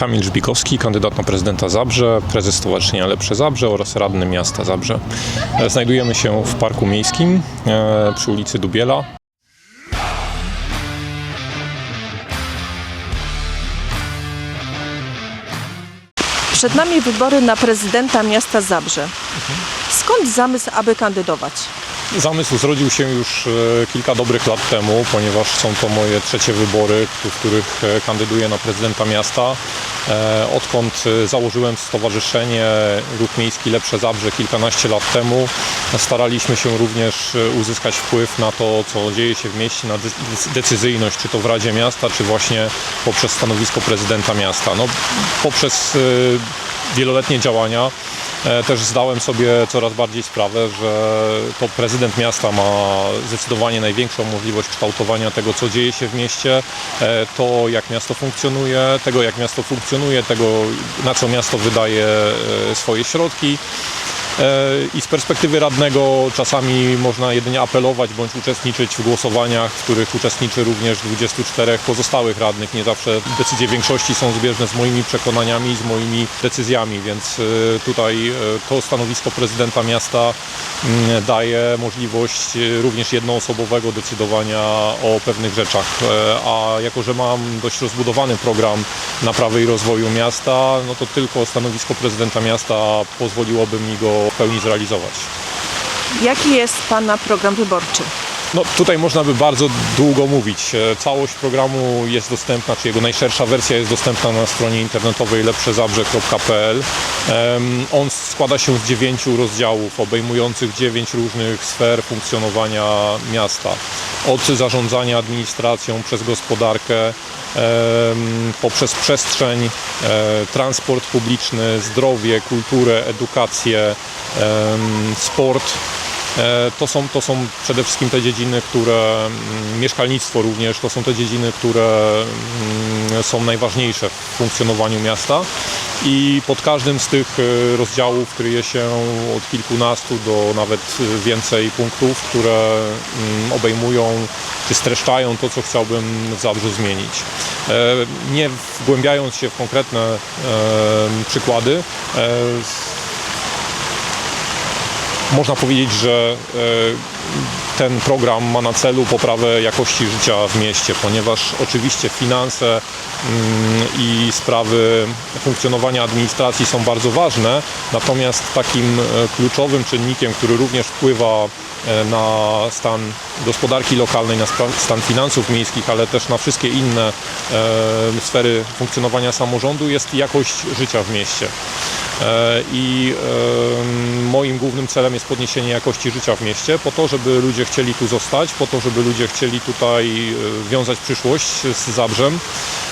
Kamil Żbikowski, kandydat na prezydenta Zabrze, prezes Stowarzyszenia Lepsze Zabrze oraz radny miasta Zabrze. E, Znajdujemy się w Parku Miejskim e, przy ulicy Dubiela. Przed nami wybory na prezydenta miasta Zabrze. Skąd zamysł, aby kandydować? Zamysł zrodził się już e, kilka dobrych lat temu, ponieważ są to moje trzecie wybory, w których kandyduję na prezydenta miasta. E, Odkąd e, założyłem stowarzyszenie Ruch Miejski Lepsze Zabrze kilkanaście lat temu, staraliśmy się również e, uzyskać wpływ na to, co dzieje się w mieście, na de- decyzyjność, czy to w Radzie Miasta, czy właśnie poprzez stanowisko prezydenta miasta. No, poprzez wieloletnie działania Też zdałem sobie coraz bardziej sprawę, że to prezydent miasta ma zdecydowanie największą możliwość kształtowania tego, co dzieje się w mieście, to jak miasto funkcjonuje, tego jak miasto funkcjonuje, tego na co miasto wydaje e, swoje środki. E, I z perspektywy radnego czasami można jedynie apelować bądź uczestniczyć w głosowaniach, w których uczestniczy również 24 pozostałych radnych. Nie zawsze decyzje większości są zbieżne z moimi przekonaniami, z moimi decyzjami, więc e, tutaj e, to stanowisko prezydenta miasta mm, daje możliwość również jednoosobowego decydowania o pewnych rzeczach. A jako, że mam dość rozbudowany program naprawy i rozwoju miasta, no to tylko stanowisko prezydenta miasta pozwoliłoby mi go w pełni zrealizować. Jaki jest Pana program wyborczy? No tutaj można by bardzo długo mówić. E, Całość programu jest dostępna, czy jego najszersza wersja jest dostępna na stronie internetowej lepszezabrze.pl. On składa się z dziewięciu rozdziałów obejmujących dziewięć różnych sfer funkcjonowania miasta. Od zarządzania administracją przez gospodarkę, poprzez przestrzeń, e, transport publiczny, zdrowie, kulturę, edukację, sport. E, To są, to są przede wszystkim te dziedziny, które, mm, mieszkalnictwo również, to są te dziedziny, które mm, są najważniejsze w funkcjonowaniu miasta i pod każdym z tych e, rozdziałów kryje się od kilkunastu do nawet więcej punktów, które mm, obejmują czy streszczają to, co chciałbym w Zabrzu zmienić. E, Nie wgłębiając się w konkretne przykłady, można powiedzieć, że e, ten program ma na celu poprawę jakości życia w mieście, ponieważ oczywiście finanse mm, i sprawy funkcjonowania administracji są bardzo ważne, natomiast takim e, kluczowym czynnikiem, który również wpływa e, na stan gospodarki lokalnej, na stan finansów miejskich, ale też na wszystkie inne sfery funkcjonowania samorządu jest jakość życia w mieście. E, I moim głównym celem jest podniesienie jakości życia w mieście, po to, żeby ludzie chcieli tu zostać, po to, żeby ludzie chcieli tutaj e, wiązać przyszłość z Zabrzem,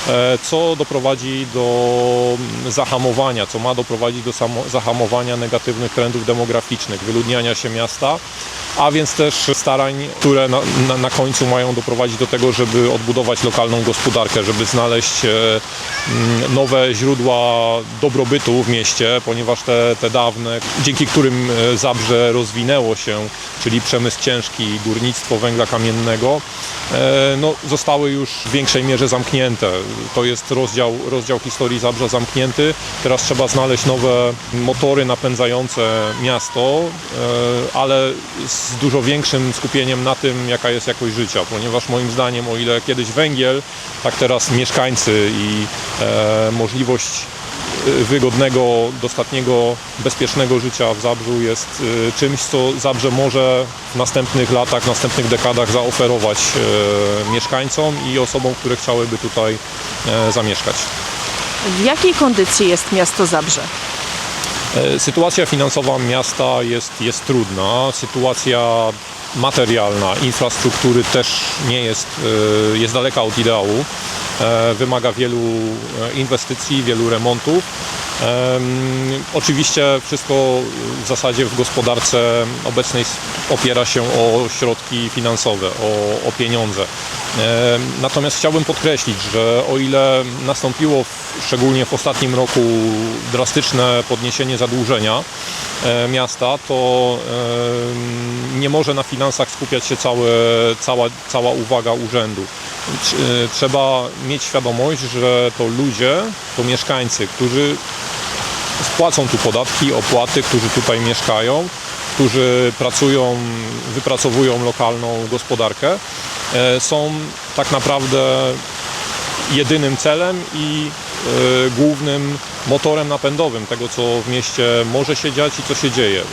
e, co doprowadzi do zahamowania, co ma doprowadzić do zahamowania negatywnych trendów demograficznych, wyludniania się miasta, a więc też starań, które na, na, na końcu mają doprowadzić do tego, żeby odbudować lokalną gospodarkę, żeby znaleźć mm, nowe źródła dobrobytu w mieście, ponieważ te, te dawne, dzięki którym e, Zabrze rozwinęło się, czyli przemysł ciężki, górnictwo węgla kamiennego, e, no, zostały już w większej mierze zamknięte. To jest rozdział, rozdział historii Zabrza zamknięty. Teraz trzeba znaleźć nowe motory napędzające miasto, e, ale z dużo większym skupieniem na tym, jaka jest jakość życia, ponieważ moim zdaniem, o ile kiedyś węgiel, tak teraz mieszkańcy i możliwość wygodnego, dostatniego, bezpiecznego życia w Zabrzu jest e, czymś, co Zabrze może w następnych latach, w następnych dekadach zaoferować e, mieszkańcom i osobom, które chciałyby tutaj e, zamieszkać. W jakiej kondycji jest miasto Zabrze? E, Sytuacja finansowa miasta jest, jest trudna. Sytuacja materialna, infrastruktury też nie jest, e, jest daleka od ideału. E, Wymaga wielu e, inwestycji, wielu remontów. Em, Oczywiście wszystko w zasadzie w gospodarce obecnej opiera się o środki finansowe, o, o pieniądze. Natomiast chciałbym podkreślić, że o ile nastąpiło w, szczególnie w ostatnim roku drastyczne podniesienie zadłużenia, e, miasta, to nie może na finansach skupiać się całe, cała, cała uwaga urzędu. E, Trzeba mieć świadomość, że to ludzie, to mieszkańcy, którzy spłacą tu podatki, opłaty, którzy tutaj mieszkają, którzy pracują, wypracowują lokalną gospodarkę, e, są tak naprawdę jedynym celem i głównym motorem napędowym tego, co w mieście może się dziać i co się dzieje e,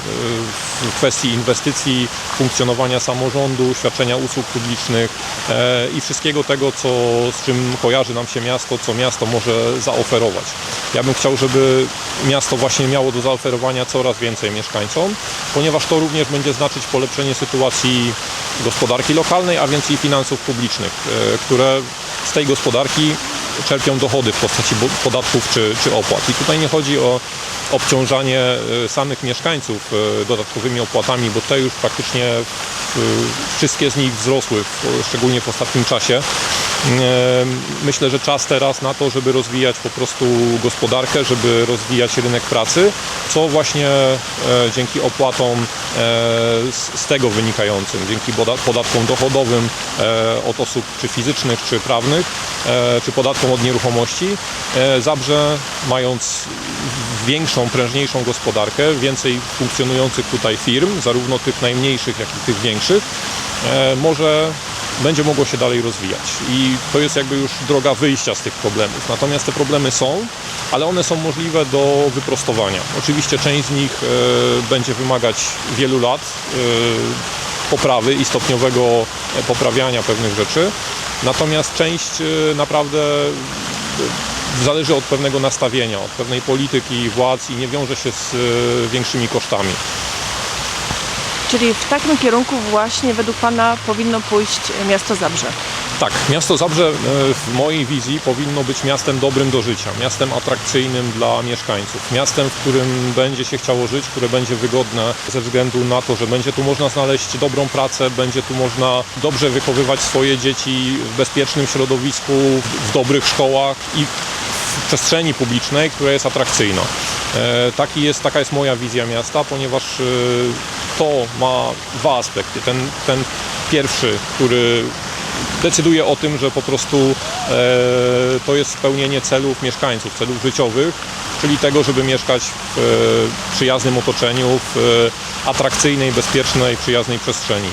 w kwestii inwestycji, funkcjonowania samorządu, świadczenia usług publicznych e, i wszystkiego tego, co, z czym kojarzy nam się miasto, co miasto może zaoferować. Ja bym chciał, żeby miasto właśnie miało do zaoferowania coraz więcej mieszkańcom, ponieważ to również będzie znaczyć polepszenie sytuacji gospodarki lokalnej, a więc i finansów publicznych, e, które z tej gospodarki czerpią dochody w postaci podatków czy, czy opłat. I tutaj nie chodzi o obciążanie e, samych mieszkańców e, dodatkowymi opłatami, bo te już praktycznie e, wszystkie z nich wzrosły, szczególnie w ostatnim czasie. E, Myślę, że czas teraz na to, żeby rozwijać po prostu gospodarkę, żeby rozwijać rynek pracy, co właśnie e, dzięki opłatom e, z, tego wynikającym, dzięki poda- podatkom dochodowym od osób czy fizycznych, czy prawnych, czy podatkom od nieruchomości, Zabrze mając większą, prężniejszą gospodarkę, więcej funkcjonujących tutaj firm, zarówno tych najmniejszych, jak i tych większych, może będzie mogło się dalej rozwijać. I to jest jakby już droga wyjścia z tych problemów. Natomiast te problemy są, ale one są możliwe do wyprostowania. Oczywiście część z nich e, będzie wymagać wielu lat e, poprawy i stopniowego e, poprawiania pewnych rzeczy. Natomiast część naprawdę zależy od pewnego nastawienia, od pewnej polityki władz i nie wiąże się z większymi kosztami. Czyli w takim kierunku właśnie według Pana powinno pójść miasto Zabrze. Tak, miasto Zabrze e, w mojej wizji powinno być miastem dobrym do życia, miastem atrakcyjnym dla mieszkańców, miastem, w którym będzie się chciało żyć, które będzie wygodne ze względu na to, że będzie tu można znaleźć dobrą pracę, będzie tu można dobrze wychowywać swoje dzieci w bezpiecznym środowisku, w dobrych szkołach i w przestrzeni publicznej, która jest atrakcyjna. E, Taki jest, taka jest moja wizja miasta, ponieważ e, to ma dwa aspekty. Ten, ten pierwszy, który decyduje o tym, że po prostu e, to jest spełnienie celów mieszkańców, celów życiowych, czyli tego, żeby mieszkać w e, przyjaznym otoczeniu, w e, atrakcyjnej, bezpiecznej, przyjaznej przestrzeni.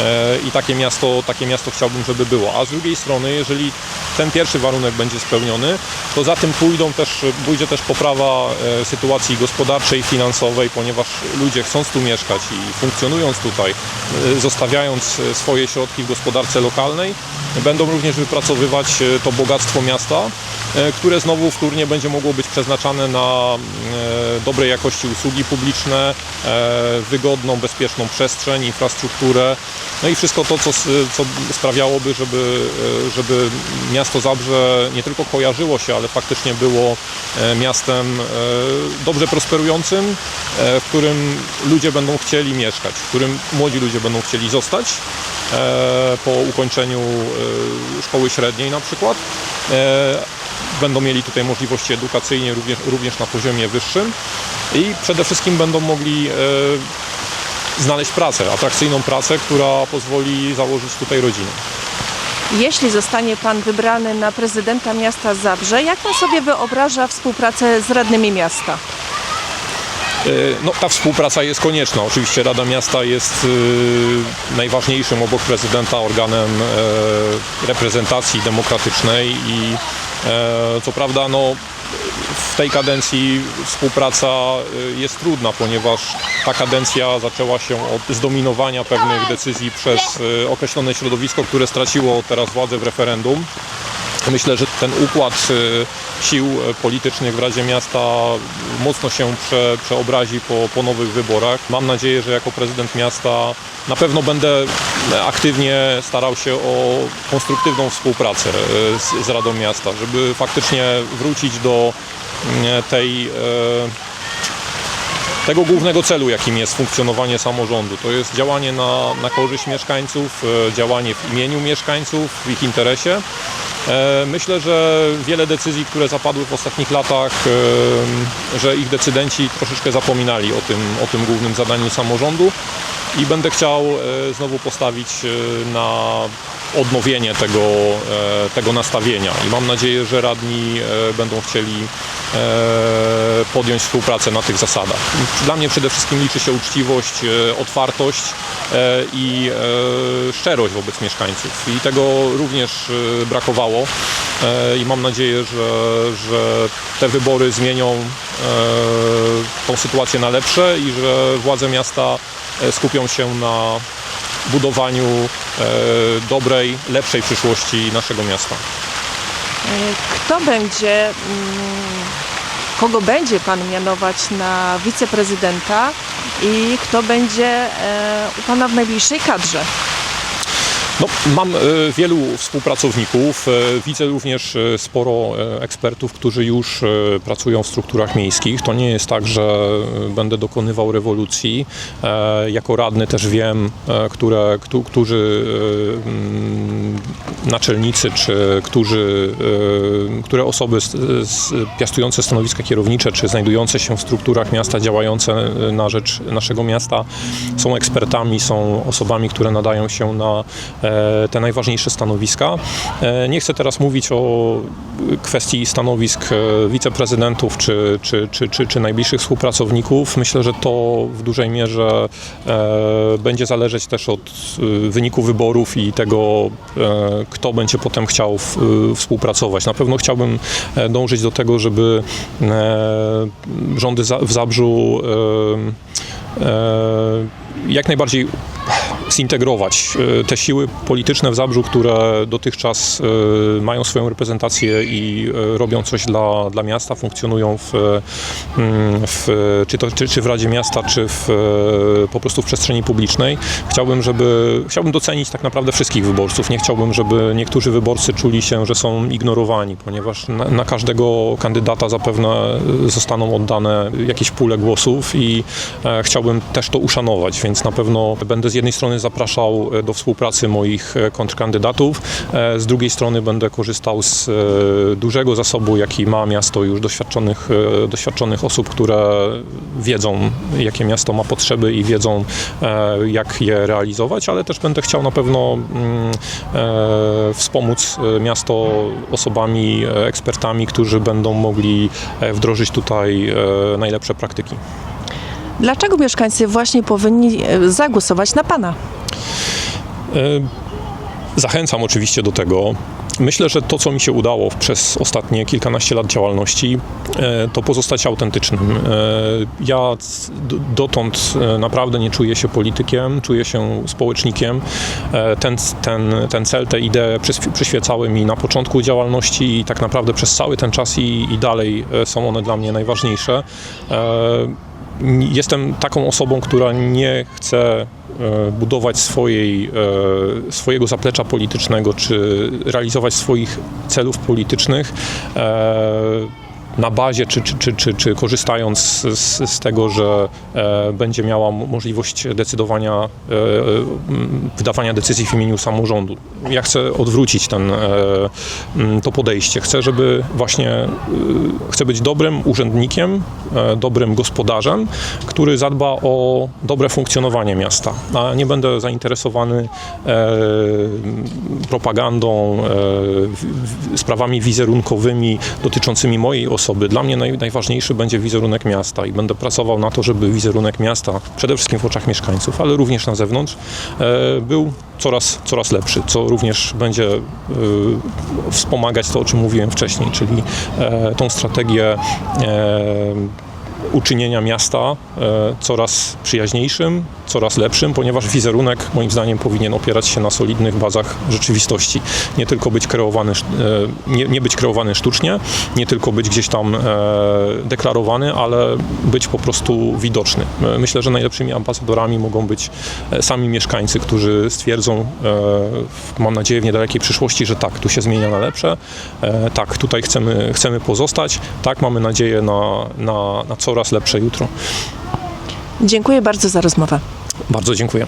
E, I takie miasto, takie miasto chciałbym, żeby było. A z drugiej strony, jeżeli ten pierwszy warunek będzie spełniony, to za tym pójdą też, pójdzie też poprawa e, sytuacji gospodarczej, finansowej, ponieważ ludzie chcąc tu mieszkać i funkcjonując tutaj, e, zostawiając e, swoje środki w gospodarce lokalnej, będą również wypracowywać to bogactwo miasta, które znowu wtórnie będzie mogło być przeznaczane na e, dobrej jakości usługi publiczne, e, wygodną, bezpieczną przestrzeń, infrastrukturę, no i wszystko to, co, co sprawiałoby, żeby, e, żeby miasto Zabrze nie tylko kojarzyło się, ale faktycznie było e, miastem e, dobrze prosperującym, e, w którym ludzie będą chcieli mieszkać, w którym młodzi ludzie będą chcieli zostać e, po ukończeniu e, szkoły średniej na przykład. Będą mieli tutaj możliwości edukacyjne również, również na poziomie wyższym i przede wszystkim będą mogli e, znaleźć pracę, atrakcyjną pracę, która pozwoli założyć tutaj rodzinę. Jeśli zostanie Pan wybrany na prezydenta miasta Zabrze, jak Pan sobie wyobraża współpracę z radnymi miasta? E, No, ta współpraca jest konieczna. Oczywiście Rada Miasta jest e, najważniejszym obok prezydenta organem reprezentacji demokratycznej i co prawda no, w tej kadencji współpraca e, jest trudna, ponieważ ta kadencja zaczęła się od zdominowania pewnych decyzji przez e, określone środowisko, które straciło teraz władzę w referendum. Myślę, że ten układ y, sił y, politycznych w Radzie Miasta mocno się prze, przeobrazi po, po nowych wyborach. Mam nadzieję, że jako prezydent miasta na pewno będę aktywnie starał się o konstruktywną współpracę y, z, z Radą Miasta, żeby faktycznie wrócić do y, tej tego głównego celu, jakim jest funkcjonowanie samorządu. To jest działanie na, na korzyść mieszkańców, działanie w imieniu mieszkańców, w ich interesie. E, Myślę, że wiele decyzji, które zapadły w ostatnich latach, e, że ich decydenci troszeczkę zapominali o tym, o tym głównym zadaniu samorządu i będę chciał e, znowu postawić e, na odnowienie tego, e, tego nastawienia. I mam nadzieję, że radni będą chcieli podjąć współpracę na tych zasadach. Dla mnie przede wszystkim liczy się uczciwość, otwartość i szczerość wobec mieszkańców. I tego również brakowało. I mam nadzieję, że, że te wybory zmienią tą sytuację na lepsze i że władze miasta e, się na budowaniu e, dobrej, lepszej przyszłości naszego miasta. Kto będzie, mm, kogo będzie Pan mianować na wiceprezydenta i kto będzie e, u Pana w najbliższej kadrze? No, mam e, wielu współpracowników. E, Widzę również e, sporo ekspertów, którzy już pracują w strukturach miejskich. To nie jest tak, że będę dokonywał rewolucji. Jako radny też wiem, które, któ- którzy naczelnicy, czy którzy, e, które osoby piastujące stanowiska kierownicze, czy znajdujące się w strukturach miasta, działające na rzecz naszego miasta, są ekspertami, są osobami, które nadają się na e, te najważniejsze stanowiska. E, Nie chcę teraz mówić o kwestii stanowisk wiceprezydentów czy, czy, czy, czy, czy najbliższych współpracowników. Myślę, że to w dużej mierze będzie zależeć też od wyniku wyborów i tego, kto będzie potem chciał w, e, współpracować. Na pewno chciałbym e, dążyć do tego, żeby e, rządy w Zabrzu e, jak najbardziej zintegrować e, te siły polityczne w Zabrzu, które dotychczas e, mają swoją reprezentację i e, robią coś dla, dla miasta, funkcjonują w, mm, w, czy, to, czy, czy w Radzie Miasta, czy w, po prostu w przestrzeni publicznej. Chciałbym, żeby, chciałbym docenić tak naprawdę wszystkich wyborców. Nie chciałbym, żeby niektórzy wyborcy czuli się, że są ignorowani, ponieważ na, na każdego kandydata zapewne zostaną oddane jakieś pule głosów i chciałbym też to uszanować, więc na pewno będę z jednej strony zapraszał e, do współpracy moich e, kontrkandydatów, e, z drugiej strony będę korzystał z dużego zasobu, jaki ma miasto już doświadczonych, doświadczonych osób, które wiedzą, jakie miasto ma potrzeby i wiedzą, jak je realizować, ale też będę chciał na pewno mm, wspomóc miasto osobami, ekspertami, którzy będą mogli wdrożyć tutaj najlepsze praktyki. Dlaczego mieszkańcy właśnie powinni zagłosować na Pana? Zachęcam oczywiście do tego. Myślę, że to, co mi się udało przez ostatnie kilkanaście lat działalności, e, to pozostać autentycznym. E, Ja dotąd e, naprawdę nie czuję się politykiem, czuję się społecznikiem. Ten, ten, ten cel, te idee przyświecały mi na początku działalności i tak naprawdę przez cały ten czas i, i dalej są one dla mnie najważniejsze. Jestem taką osobą, która nie chce budować swojej, e, swojego zaplecza politycznego, czy realizować swoich celów politycznych. E, na bazie, czy, czy, czy, czy, czy korzystając z, z, tego, że e, będzie miała możliwość decydowania, e, m, wydawania decyzji w imieniu samorządu. Ja chcę odwrócić ten, e, to podejście. Chcę, żeby właśnie e, chcę być dobrym urzędnikiem, e, dobrym gospodarzem, który zadba o dobre funkcjonowanie miasta. A nie będę zainteresowany e, propagandą, e, sprawami wizerunkowymi dotyczącymi mojej osoby. Dla mnie naj, najważniejszy będzie wizerunek miasta i będę pracował na to, żeby wizerunek miasta, przede wszystkim w oczach mieszkańców, ale również na zewnątrz, e, był coraz, coraz lepszy, co również będzie e, wspomagać to, o czym mówiłem wcześniej, czyli e, tą strategię uczynienia miasta e, coraz przyjaźniejszym, coraz lepszym, ponieważ wizerunek moim zdaniem powinien opierać się na solidnych bazach rzeczywistości. Nie tylko być kreowany, e, nie, nie być kreowany sztucznie, nie tylko być gdzieś tam e, deklarowany, ale być po prostu widoczny. Myślę, że najlepszymi ambasadorami mogą być sami mieszkańcy, którzy stwierdzą, mam nadzieję w niedalekiej przyszłości, że tak, tu się zmienia na lepsze, tak, tutaj chcemy, chcemy pozostać, tak, mamy nadzieję na, na, na coraz lepsze jutro. Dziękuję bardzo za rozmowę. Bardzo dziękuję.